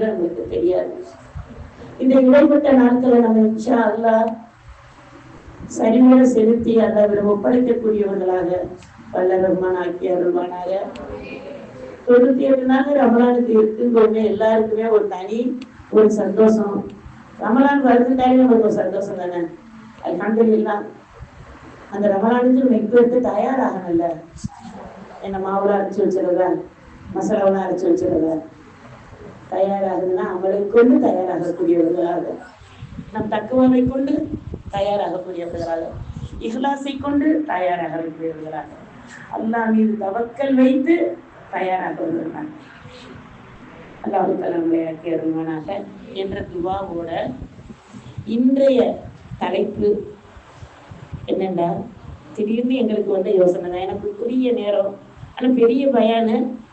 என்று நம்மளுக்கு தெரியாது. இந்த இடைப்பட்ட நாட்களை நம்ம இன்ஷா அல்லாஹ் சரிவர செலுத்தி அல்லாவிடம் ஒப்படைக்கக்கூடியவர்களாக வல்ல ரஹ்மான் ஆக்கிய அருள்வானாக. தொண்ணூத்தி ஏழு நாள் ரமலானுக்கு இருக்குன்னு எல்லாருக்குமே ஒரு தனி ஒரு சந்தோஷம். ரமலான் வருதுட்டாலே நமக்கு ஒரு சந்தோஷம் தானே? அல்ஹம்துலில்லாஹ் அந்த ரமலானுக்கு நம்ம இப்போ எடுத்து தயாராகணும்ல. என்ன மாவுலாம் அரைச்சி வச்சிருதா மசாலாவெல்லாம் அரைச்சி வச்சிருதா தயாராகுதுன்னா அவளை கொண்டு தயாராகக்கூடியவர்களாக. நம் தக்குவமை கொண்டு தயாராகக்கூடியவர்களாக. இஹ்லாசை கொண்டு தயாராகக்கூடியவர்களாக. அல்லாஹ் மீது தவக்கல் வைத்து தயாராகவர்களாக அல்லாஹு தலைமுறை ஆக்கி அருள்வானாக. என்ற துவாவோட இன்றைய தலைப்பு என்னென்னா திடீர்னு எங்களுக்கு வந்த யோசனை தான். எனக்கு குறுகிய நேரம் ஆனால் பெரிய பயான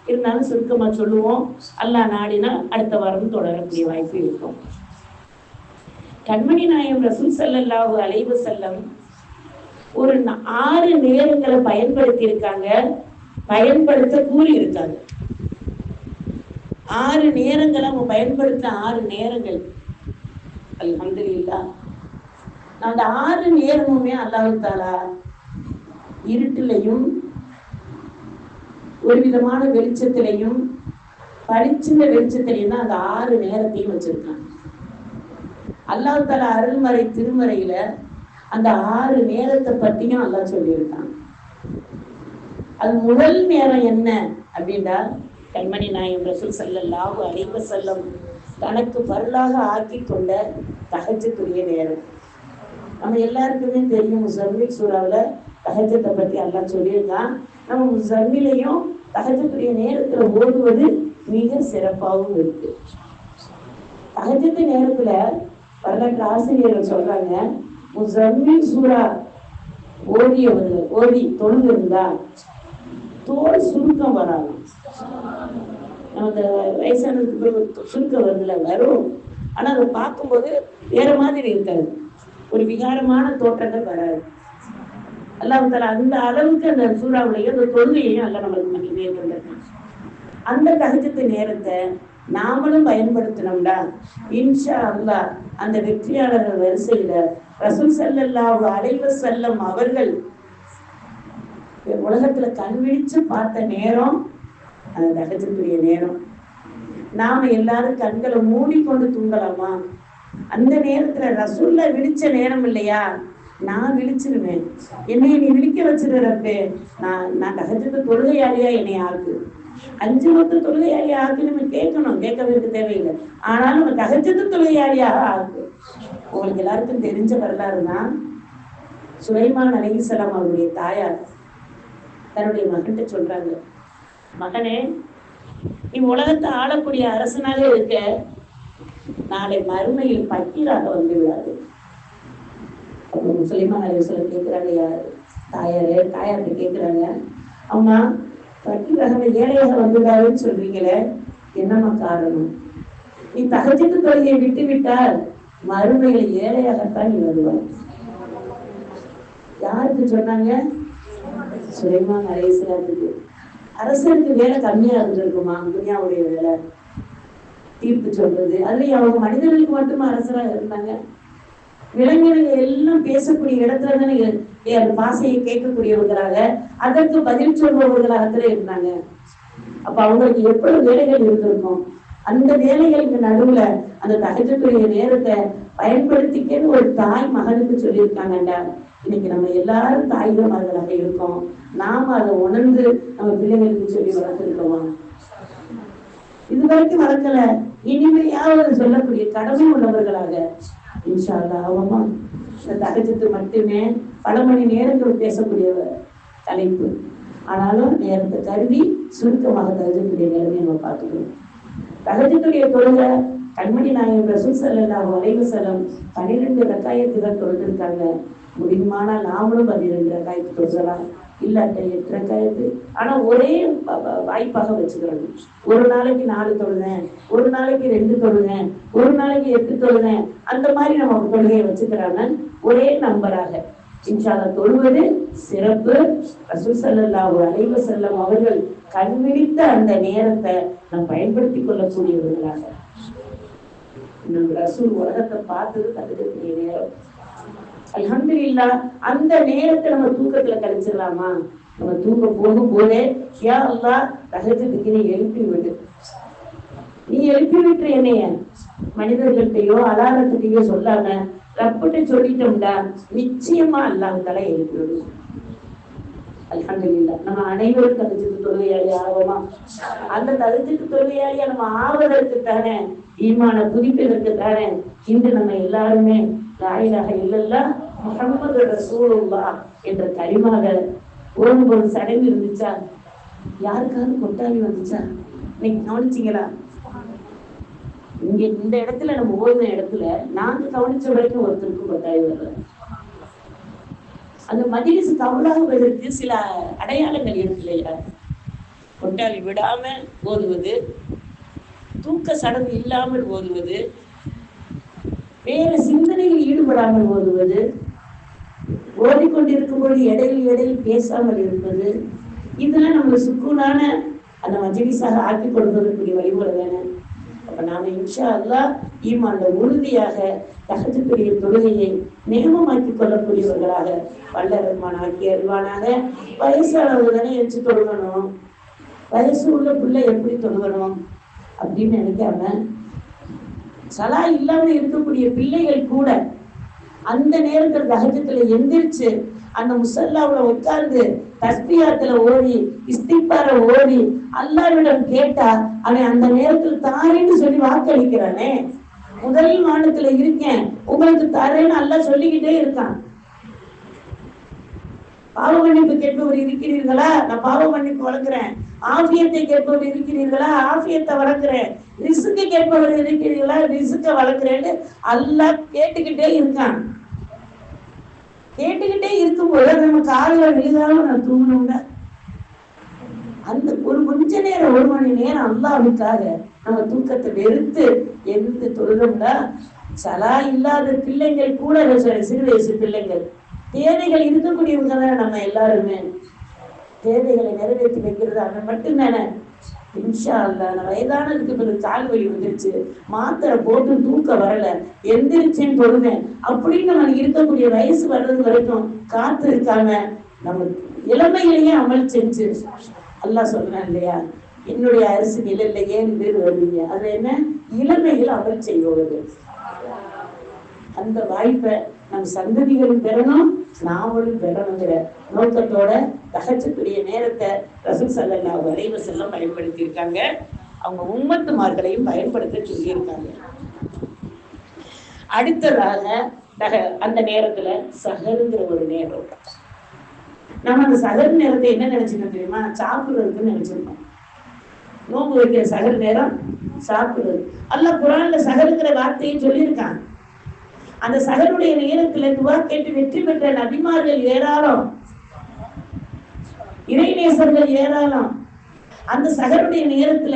இருந்தாலும் சுருக்கமா சொல்லுவோம். அல்லா நாடினா அடுத்த வாரம் தொடரக்கூடிய வாய்ப்பு இருக்கும். கண்மணி நாயம் ரசூல் செல்லல்லா ஒரு அலைவு செல்லம் ஒரு ஆறு நேரங்களை பயன்படுத்தி இருக்காங்க பயன்படுத்த கூறி இருக்காங்க ஆறு நேரங்களை அவங்க பயன்படுத்த ஆறு நேரங்கள். அல்ஹம்துலில்லாஹ் அந்த ஆறு நேரமுமே அல்லாஹ் தாலா இருட்டிலையும் ஒரு விதமான வெளிச்சத்திலையும் பளிச்சிந்த வெளிச்சத்திலையும் தான் அந்த ஆறு நேரத்தையும் வச்சிருக்காங்க. அல்லாஹ் தலா அருள்மறை திருமறையில அந்த ஆறு நேரத்தை பத்தியும் அல்லாஹ் சொல்லியிருக்கான் அது முதல் நேரம் என்ன அப்படின்னா கண்மணி நாயம் ரசூல் ஸல்லல்லாஹு அலைஹி செல்லம் தனக்கு பருளாக ஆக்கி கொண்ட தகஜத்துரிய நேரம். நம்ம எல்லாருக்குமே தெரியும் முசம்மில் சூறாவில் தகஜத்தை பத்தி எல்லாம் சொல்லியிருக்கான். நம்ம ஜம்மிலையும் தகஜத்துடைய நேரத்துல ஓடுவது மிக சிறப்பாகவும் இருக்கு. தகஜத்து நேரத்துல வரலாற்று ஆசிரியர்கள் சொல்றாங்க முசம்மில் சூறா ஓதியவர்கள் ஓதி தொழுந்து இருந்தா தோல் சுருக்கம் வராது. அந்த வயசானதுக்கு பிறகு சுருக்கம் வருதுல வரும். ஆனா அதை பார்க்கும்போது வேற மாதிரி இருக்காது. ஒரு விகாரமான தோற்றங்கள் வராது. அல்லாஹ் தஆலா அந்த அளவுக்கு அந்த சூறாவுலையும் அந்த தொழுகையையும் அல்ல நம்மளுக்கு மகிமையை மேற்கொண்டிருக்கான் அந்த தகஜத்து நேரத்தை நாமளும் பயன்படுத்தினோம்டா இன்ஷா அல்லாஹ் அந்த வெற்றியாளர்கள் வரிசையில ரசூல் ஸல்லல்லாஹு அலைஹி செல்லும் அவர்கள் உலகத்துல கண் விழிச்சு பார்த்த நேரம் அந்த தகஜத்துடைய நேரம். நாம எல்லாரும் கண்களை மூடிக்கொண்டு தூங்கலாமா? அந்த நேரத்துல ரசூல்ல விழிச்ச நேரம் இல்லையா? நான் விழிச்சிருவேன். என்னைய நீ விழிக்க வச்சிருப்பே நான் நான் தகஜத்து தொழுகையாளியா என்னை ஆக்கு. அஞ்சு மொத்த தொழுகையாளியா ஆக்கு நம்ம கேட்கணும். கேட்கறதுக்கு தேவையில்லை. ஆனாலும் நம்ம தகஜத்து தொழுகையாளியாக ஆக்கு. உங்களுக்கு எல்லாருக்கும் தெரிஞ்ச வரலாறு தான் சுலைமான் அலிசலாம் அவருடைய தாயார் தன்னுடைய மகன்கிட்ட சொல்றாங்க. மகனே நீ உலகத்தை ஆளக்கூடிய அரசனாக இருக்க. நாளை மறுமையில் பக்கீராக வந்து விடாது. சுலைமான் அலைஹிஸ்ஸலாம் கேட்கிறாங்க யார் தாயாரே தாயார்கிட்ட கேட்கிறாங்க. அம்மா பக்கீராக ஏழையாக வந்துடாதுன்னு சொல்றீங்களே என்னம்மா காரணம்? நீ தகஜத்து தொழுகையை விட்டு விட்டால் மறுமையில ஏழையாகத்தான் நீ வருவாய். யாருக்கு சொன்னாங்க? சுலைமான் அலைஹிஸ்ஸலாத்துக்கு அரசருக்கு வேலை கம்மியா இருந்திருக்குமா? துனியாவுடைய வேலை. தீர்ப்பு சொல்றது. அதுலயும் அவங்க மனிதர்களுக்கு மட்டுமா அரசராக இருந்தாங்க? விலங்கினங்கள் எல்லாம் பேசக்கூடிய இடத்துல தானே ஏ, அந்த பாசையை கேட்கக்கூடியவர்களாக அதற்கு பதில் சொல்பவர்களாகத்துல இருந்தாங்க. அப்ப அவங்களுக்கு எவ்வளவு வேலைகள் இருந்திருக்கும் அந்த வேலைகளுக்கு நடுவுல அந்த தகஜத்துடைய நேரத்தை பயன்படுத்திக்கன்னு ஒரு தாய் மகனுக்கு சொல்லியிருக்காங்கண்டா. இன்னைக்கு நம்ம எல்லாரும் தாய்மார்களாக இருக்கோம். நாம அதை உணர்ந்து நம்ம பிள்ளைகளுக்கு சொல்லி வளர்த்துருக்கோமா? இது வரைக்கும் வளர்க்கல. இனிமையாவது சொல்லக்கூடிய கடமை உள்ளவர்களாக இன்ஷால்லா ஆமாமா இந்த தகஜத்து மட்டுமே பல மணி நேரங்கள் பேசக்கூடிய தலைப்பு. ஆனாலும் நேரத்தை கருதி சுருக்கமாக தகஜத்துடைய நேரத்தை நம்ம பார்க்கணும் தகஜத்துடைய தொழுகை கண்மணி நாயகன் ரசூல் ஸல்லல்லாஹு வரைவு செல்லம் பன்னிரெண்டு ரக்காயத்துகள் தொழுதிருக்காங்க. முடியுமானால் நாமளும் பன்னிரெண்டு ரக்காயத்து தொழுகலாம் இல்லாட்ட எட்டு ரக்காயத்து ஆனா ஒரே வாய்ப்பாக வச்சுக்கிறது ஒரு நாளைக்கு நாலு தொழுதேன் ஒரு நாளைக்கு ரெண்டு தொழுதேன் ஒரு நாளைக்கு எட்டு தொழுதேன். அந்த மாதிரி நம்ம தொழுகையை வச்சுக்கிறாங்க. ஒரே நம்பராக இன்ஷால்லா தொழுவது சிறப்பு. ரசூல் ஒரு அலைஹி செல்லம் அவர்கள் கண்விழித்த அந்த நேரத்தை நாம் பயன்படுத்திக் கொள்ளக்கூடியவர்களாக. நம்ம ரசூல் உலகத்தை பார்த்தது தகுதிய நேரம். அல்ஹம்துலில்லாஹ் அந்த நேரத்தை நம்ம தூக்கத்துல கழிச்சிடலாமா நம்ம தூங்க போகும் போதே யா அல்லாஹ் தகஜத்துக்கு நீ எழுப்பி விடு. நீ எழுப்பி விட்டுரு என்னைய. மனிதர்கள்ட்டையோ அலாரத்துக்கையோ சொல்லாம ரப்பிட்டு சொல்லிட்டோம்டா நிச்சயமா அல்லாஹ் தலை எழுப்பி விடு. அல்ஹம்துலில்லாஹ் நம்ம அனைவரும் தகுதிக்கு தொழுகையாளி ஆகமா அந்த தகுதிக்கு தொழுகையாளியா நம்ம ஆவதற்கு தானே ஈமான புதுப்பிதற்கு தானே? இன்று நம்ம எல்லாருமே லாயிலாக இல்லல்லா முகமது ரசூலுல்லா என்ற கரிமாக ஒரு ஒரு சடங்கு இருந்துச்சா? யாருக்காவது கொட்டாவி வந்துச்சா? இன்னைக்கு கவனிச்சிங்களா? இங்க இந்த இடத்துல நம்ம ஓடின இடத்துல நாங்க கவனிச்ச வரைக்கும் ஒருத்தருக்கும் கொட்டாவி வரல அந்த மஜிலிஸ் கவலாகுவதற்கு சில அடையாளங்கள் இருக்கு இல்லையா? கொட்டாவி விடாம ஓதுவது தூக்க சடங்கு இல்லாமல் ஓதுவது வேற சிந்தனையில் ஈடுபடாமல் ஓதுவது ஓடிக்கொண்டிருக்கும் பொழுது இடையில் இடையில் பேசாமல் இருப்பது இதெல்லாம் நம்மளுக்கு சுக்குனான அந்த மஜிலிஸாக ஆக்கி கொடுப்பதற்குரிய வழிமுறை தானே. அப்ப நாம இன்ஷா அல்லாஹ் ஈமான்ல உறுதியாக தகத்துக்குரிய தொழுகையை நியமமாக்கி கொள்ளக்கூடியவர்களாக வல்ல ரஹ்மான் ஆக்கி அறிவானாக வயசானவங்க தானே எச்சு தொழுகணும். வயசு உள்ள பிள்ளை எப்படி தொழுகணும் அப்படின்னு நினைக்காம சலா இல்லாம இருக்கக்கூடிய பிள்ளைகள் கூட அந்த நேரத்துல தகஜத்துல எந்திரிச்சு அந்த முசல்லாவுல உட்கார்ந்து தஸ்பியாத்துல ஓடி இஸ்திப்பார ஓடி அல்லாவிடம் கேட்டா அவன் அந்த நேரத்தில் தாரேன்னு சொல்லி வாக்களிக்கிறானே. முதல் மாநிலத்துல இருக்கேன். உங்களுக்கு தரேன்னு அல்லாஹ் சொல்லிக்கிட்டே இருக்கான். பாவ மன்னிப்பு கேட்பவர் இருக்கிறீர்களா? நான் பாவ மன்னிப்பு வழங்குறேன். ஆபியத்தை கேட்பவர் இருக்கிறீர்களா? ஆபியத்தை வளர்க்குறேன் ரிசுக்கு கேட்பவர் இருக்கிறீர்களா? ரிசுக்க வளர்க்குறேன்னு எல்லாம் கேட்டுக்கிட்டே இருக்கான். கேட்டுக்கிட்டே இருக்கும்போது நம்ம காலையில விழுதாலும் நான் தூங்கணுங்க அந்த ஒரு கொஞ்ச நேரம் ஒரு மணி நேரம் அல்லாவுக்காக நம்ம தூக்கத்தை வெறுத்து எழுந்து தொழுதோம்னா சலா இல்லாத பிள்ளைங்கள் கூட சிறு சிறு வயசு பிள்ளைங்கள் தேவைகள் இருக்கக்கூடியவங்க தான் நம்ம எல்லாருமே. தேவைகளை நிறைவேற்றி வைக்கிறது அவன் மட்டும்தானே. இன்ஷா அல்ல வயதானதுக்கு பிறகு கால் வலி வந்துருச்சு. மாத்திரை போட்டு தூக்க வரல. எந்திரிச்சேன்னு பொறுமேன் அப்படின்னு நம்ம இருக்கக்கூடிய வயசு வர்றது வரைக்கும் காத்து இருக்காம நம்ம இளமையிலேயே அமல் செஞ்சு அல்லா சொல்றேன் இல்லையா? என்னுடைய அரிசி நிலையில ஏன் வருவீங்க? அதுல என்ன? இளமையில் அமல் செய்வது அந்த வாய்ப்பை நம் சந்ததிகளும் பெறணும். நாமளும் பெறணுங்கிற நோக்கத்தோட தகச்சக்கூடிய நேரத்தை ரசூல் சல்லா வரைவு செல்லம் பயன்படுத்தி இருக்காங்க அவங்க உம்மத்துமார்களையும் பயன்படுத்த சொல்லியிருக்காங்க. அடுத்ததாக தக அந்த நேரத்துல சகருங்கிற ஒரு நேரம். நம்ம அந்த சகர் நேரத்தை என்ன நினைச்சிருக்கோம் தெரியுமா? சாப்பிடுறதுன்னு நினைச்சிருக்கோம் நோம்பு வைக்கிற சகர் நேரம் சாப்பிடுறது. அல்ல குரான்ல சகருங்கிற வார்த்தையும் சொல்லியிருக்காங்க அந்த சகருடைய நேரத்துல துவா கேட்டு வெற்றி பெற்ற நபிமார்கள் ஏராளம். இறைநேசர்கள் ஏராளம். அந்த சகருடைய நேரத்துல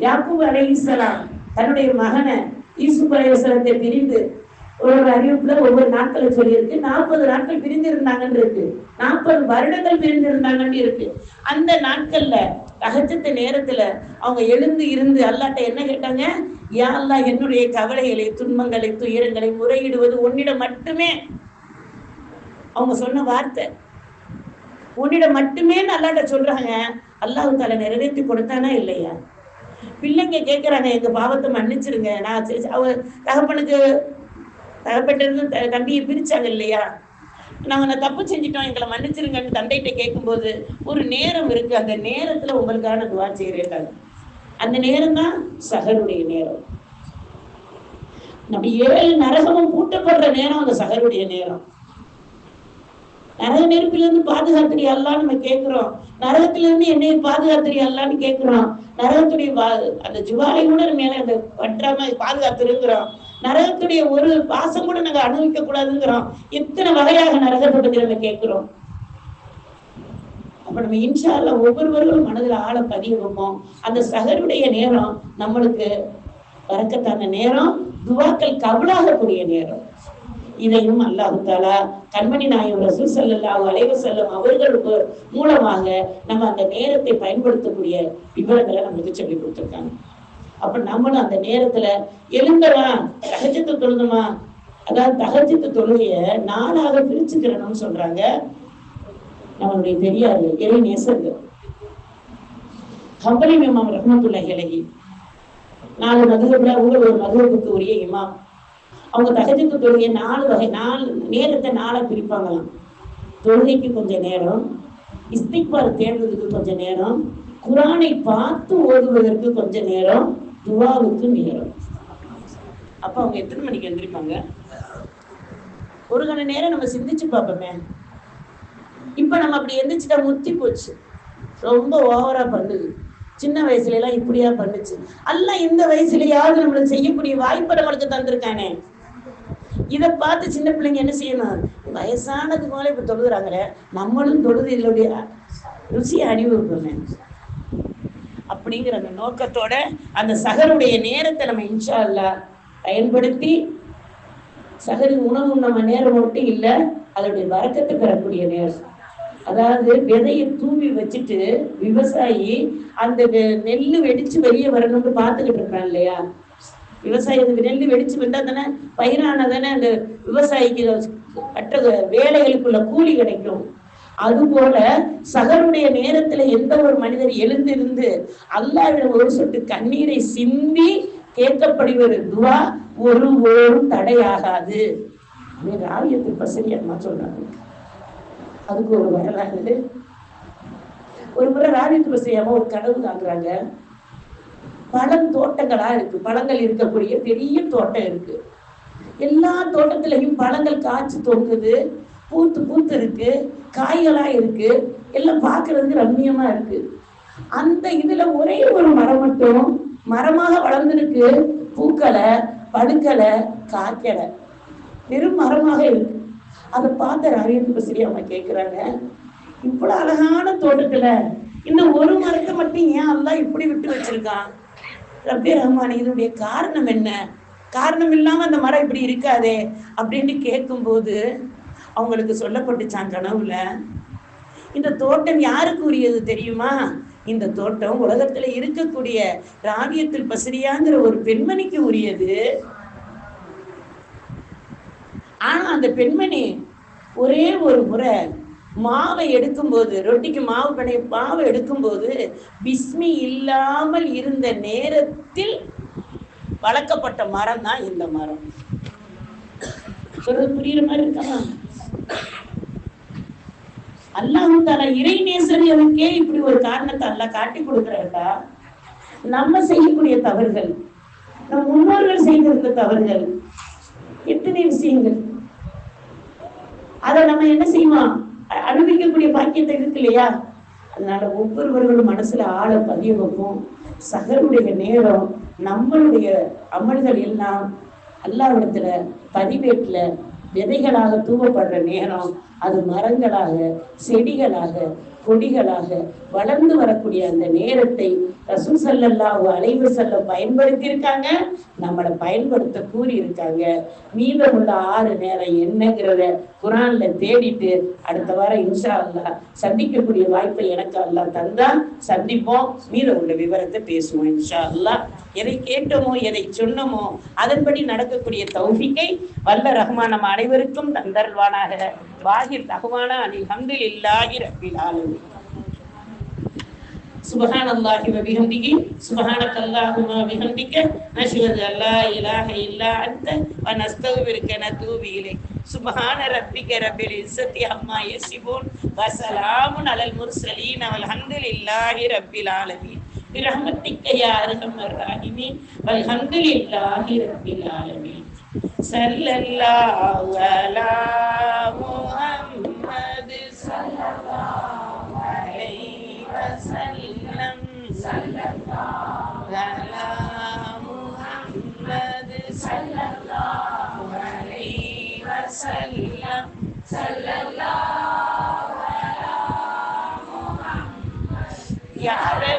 யாக்கூப் அலைஹிஸ்ஸலாம் தன்னுடைய மகனை ஈசு அலைஹிஸ்ஸலத்தை பிரிந்து ஒரு அறிவிப்புல ஒவ்வொரு நாட்களை சொல்லியிருக்கு. நாற்பது நாட்கள் பிரிந்திருந்தாங்கன்னு இருக்கு. நாற்பது வருடங்கள் பிரிந்திருந்தாங்கன்னு இருக்கு. அந்த நாட்கள்ல ரகச்சத்து நேரத்துல அவங்க எழுந்து இருந்து அல்லாட்ட என்ன கேட்டாங்க? யாரெல்லாம் என்னுடைய கவலைகளை துன்பங்களை துயரங்களை முறையிடுவது உன்னிடம் மட்டுமே. அவங்க சொன்ன வார்த்தை. உன்னிடம் மட்டுமே அல்லாட்ட சொல்றாங்க. அல்லாஹ் தால நிறைவேற்றி கொடுத்தானா இல்லையா? பிள்ளைங்க கேட்கறாங்க எங்க பாவத்தை மன்னிச்சிருங்க நான் சரி- அவ தகப்பனுக்கு தகப்பட்டிருந்து த- தம்பியை பிரிச்சாங்க இல்லையா? நாங்க தப்பு செஞ்சிட்டோம் எங்களை மன்னிச்சிருங்கன்னு தந்தைகிட்ட கேட்கும்போது ஒரு நேரம் இருக்கு. அந்த நேரத்துல உங்களுக்கான துவா செய்கிறேன் அந்த நேரம் தான் சகருடைய நேரம். நம்ம ஏழு நரகமும் பூட்டப்படுற நேரம் அந்த சகருடைய நேரம். நரக நெருப்பிலிருந்து பாதுகாத்துறியா அல்லான்னு நம்ம கேட்கிறோம். நரகத்திலிருந்து என்னை பாதுகாத்துறியா அல்லான்னு கேட்கிறோம். நரகத்துடைய அந்த ஜுவாலை கூட மேல அந்த பற்றாம பாதுகாத்துருங்கிறோம் நரகத்துடைய ஒரு வாசம் கூட நாங்க அனுபவிக்க கூடாதுங்கிறோம் எத்தனை வகையாக நரகத்தை நம்ம கேட்கிறோம். அப்ப நம்ம இன்ஷால்ல ஒவ்வொருவரும் ஒவ்வொருவர்களும் மனதில் ஆழ பதிய வைப்போம். அந்த சகருடைய நேரம் நம்மளுக்கு பறக்கத்தான நேரம் துவாக்கள் கபலாகக்கூடிய நேரம். இதையும் அல்லாஹு தாலா கண்மணி நாயம் ரசூல் ஸல்லல்லாஹு அலைவு செல்லும் அவர்களுக்கு மூலமாக நம்ம அந்த நேரத்தை பயன்படுத்தக்கூடிய விவரங்களை நம்மளுக்கு சொல்லி கொடுத்துருக்காங்க. அப்ப நம்மளும் அந்த நேரத்துல எழுந்தவா தகஜத்து தொழுதுமா? அதாவது தகச்சத்து தொழுகைய நாளாக பிரிச்சுக்கிறணும்னு சொல்றாங்க. நம்மளுடைய பெரியாரு இறை நேசர்கள்? ஹம்பலி இமாம் ரஹ்மத்துல்லாஹி இலகி நாலு மதுகப்ல உங்கள் ஒரு மதுகப்புக்கு உரிய இமாம். அவங்க தகஜத்து தொழுகையை நாலு வகை நாலு நேரத்தை நாளை பிரிப்பாங்களாம். தொழுகைக்கு கொஞ்சம் நேரம் இஸ்திக்பார் தேடுறதுக்கு கொஞ்சம் நேரம் குரானை பார்த்து ஓதுவதற்கு கொஞ்சம் நேரம் துவாவுக்கு நேரம். அப்ப அவங்க எத்தனை மணிக்கு எழுந்திருப்பாங்க ஒரு கணி நேரம் நம்ம சிந்திச்சு பார்ப்போமே. இப்ப நம்ம அப்படி எந்திரிச்சிட்டா முத்தி போச்சு. ரொம்ப ஓவரா பண்ணுது. சின்ன வயசுல எல்லாம் இப்படியா பண்ணுச்சு. அல்ல இந்த வயசுலயாவது நம்மளுக்கு செய்யக்கூடிய வாய்ப்பு நம்மளுக்கு தந்திருக்கானே. இதை பார்த்து சின்ன பிள்ளைங்க என்ன செய்யணும்? வயசானது மேலே இப்போ தொழுகிறாங்களே நம்மளும் தொழுது இதனுடைய ருசியை அணிவிப்போமே அப்படிங்கிற அந்த நோக்கத்தோட அந்த சகருடைய நேரத்தை நம்ம இன்ஷா அல்லா பயன்படுத்தி சகரின் உணவு நம்ம நேரம் மட்டும் இல்லை அதனுடைய வரக்கத்தை பெறக்கூடிய நேரம். அதாவது விதையை தூவி வச்சுட்டு விவசாயி அந்த நெல் நெல்லு வெடிச்சு வெளியே வரணும்னு பார்த்துக்கிட்டு இருக்கான் இல்லையா? விவசாயி அந்த நெல்லு வெடிச்சு வந்தா தானே பயிரான தானே அந்த விவசாயிக்கு கட்ட வேலைகளுக்குள்ள கூலி கிடைக்கும். அதுபோல சகருடைய நேரத்துல எந்த ஒரு மனிதர் எழுந்திருந்து அல்லாவிடம் ஒரு சொட்டு கண்ணீரை சிந்தி கேட்கப்படுவது துவா ஒரு ஒரு தடையாகாது. அப்படின்னு ராவியத்தில் பசரி அம்மா சொல்றாங்க. அதுக்கு ஒரு வரலாறு ஒரு முறை ராவியத்தில் பசரி ஒரு கனவு காக்குறாங்க பழந்தோட்டங்களா இருக்கு. பழங்கள் இருக்கக்கூடிய பெரிய தோட்டம் இருக்கு. எல்லா தோட்டத்திலையும் பழங்கள் காய்ச்சி தொங்குது. பூத்து பூத்து இருக்கு. காய்களா இருக்கு. எல்லாம் பார்க்கிறதுக்கு ரம்மியமா இருக்கு. அந்த இதுல ஒரே ஒரு மரம் மட்டும் மரமாக வளர்ந்துருக்கு. பூக்களை படுக்கலை காய்க்கலை. வெறும் மரமாக இருக்கு. அதை பார்த்த ரவியத்துக்கு சரி அவங்க கேட்கிறாங்க இவ்வளவு அழகான தோட்டத்துல இந்த ஒரு மரத்தை மட்டும் ஏன் எல்லாம் இப்படி விட்டு வச்சிருக்கான் ரப்பே ரஹ்மான் இதனுடைய காரணம் என்ன? காரணம் இல்லாம அந்த மரம் இப்படி இருக்காதே? அப்படின்னு கேட்கும்போது அவங்களுக்கு சொல்லப்பட்டுச்சான் கனவுல. இந்த தோட்டம் யாருக்கு உரியது தெரியுமா? இந்த தோட்டம் உலகத்துல இருக்கக்கூடிய ராவியத்தில் பசிரியாங்கிற ஒரு பெண்மணிக்கு உரியது. ஆனா அந்த பெண்மணி ஒரே ஒரு முறை மாவை எடுக்கும்போது ரொட்டிக்கு மாவு பனை மாவை எடுக்கும்போது பிஸ்மி இல்லாமல் இருந்த நேரத்தில் வளர்க்கப்பட்ட மரம் தான் இந்த மரம். சொல்றது புரியுற மாதிரி இருக்கா? அல்லாஹும் தாலா இறை நேசர்களுக்கே இப்படி ஒரு காரணத்தை அல்லாஹ் காட்டி கொடுக்கிறா நம்ம செய்யக்கூடிய தவறுகள் நம் முன்னோர்கள் செய்திருந்த தவறுகள் எத்தனை விஷயங்கள்? அதை நம்ம என்ன செய்வோம்? அனுபவிக்கக்கூடிய பாக்கியத்தை இருக்கு இல்லையா? அதனால ஒவ்வொருவர்களும் மனசுல ஆழ பதிய வைப்போம். சகருடைய நேரம் நம்மளுடைய அமல்கள் எல்லாம் அல்லாவிடத்துல பதிவேட்டுல விதைகளாக தூவப்படுற நேரம் அது மரங்களாக செடிகளாக கொடிகளாக வளர்ந்து வரக்கூடிய அந்த நேரத்தை ரசூ செல்லல்லா அலைவு செல்ல பயன்படுத்தி இருக்காங்க நம்மளை பயன்படுத்த கூறி இருக்காங்க மீதமுள்ள ஆறு நேரம் என்னங்கிறத குரான்ல தேடிட்டு அடுத்த வாரம் இன்ஷா அல்லாஹ் சந்திக்கக்கூடிய வாய்ப்பை எனக்கு அல்லா தந்தா. சந்திப்போம். மீதம் உள்ள விவரத்தை பேசுவோம் இன்ஷா அல்லாஹ். எதை கேட்டோமோ எதை சொன்னோமோ அதன்படி நடக்கக்கூடிய தௌஃபிக்கை வல்ல ரஹ்மான் நம் அனைவருக்கும் தந்தருள்வானாக வாஹிர் தகுவானா அனில் ஹம்துலில்லாஹி ரப்பில் ஆலமீன் سبحان الله وبحمده سبحانك اللهم وبحمدك نشهد ان لا اله الا انت ونستغفرك ونتوب اليك سبحان ربك رب العزه عما يصفون وسلام على المرسلين والحمد لله رب العالمين برحمتك يا ارحم الراحمين والحمد لله رب العالمين صلى الله على محمد صلى الله عليه وسلم صلى الله على محمد صلى الله عليه وسلم صلى الله على محمد يا ربي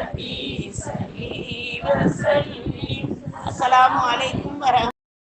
அஸ்ஸலாமு அலைக்கும்.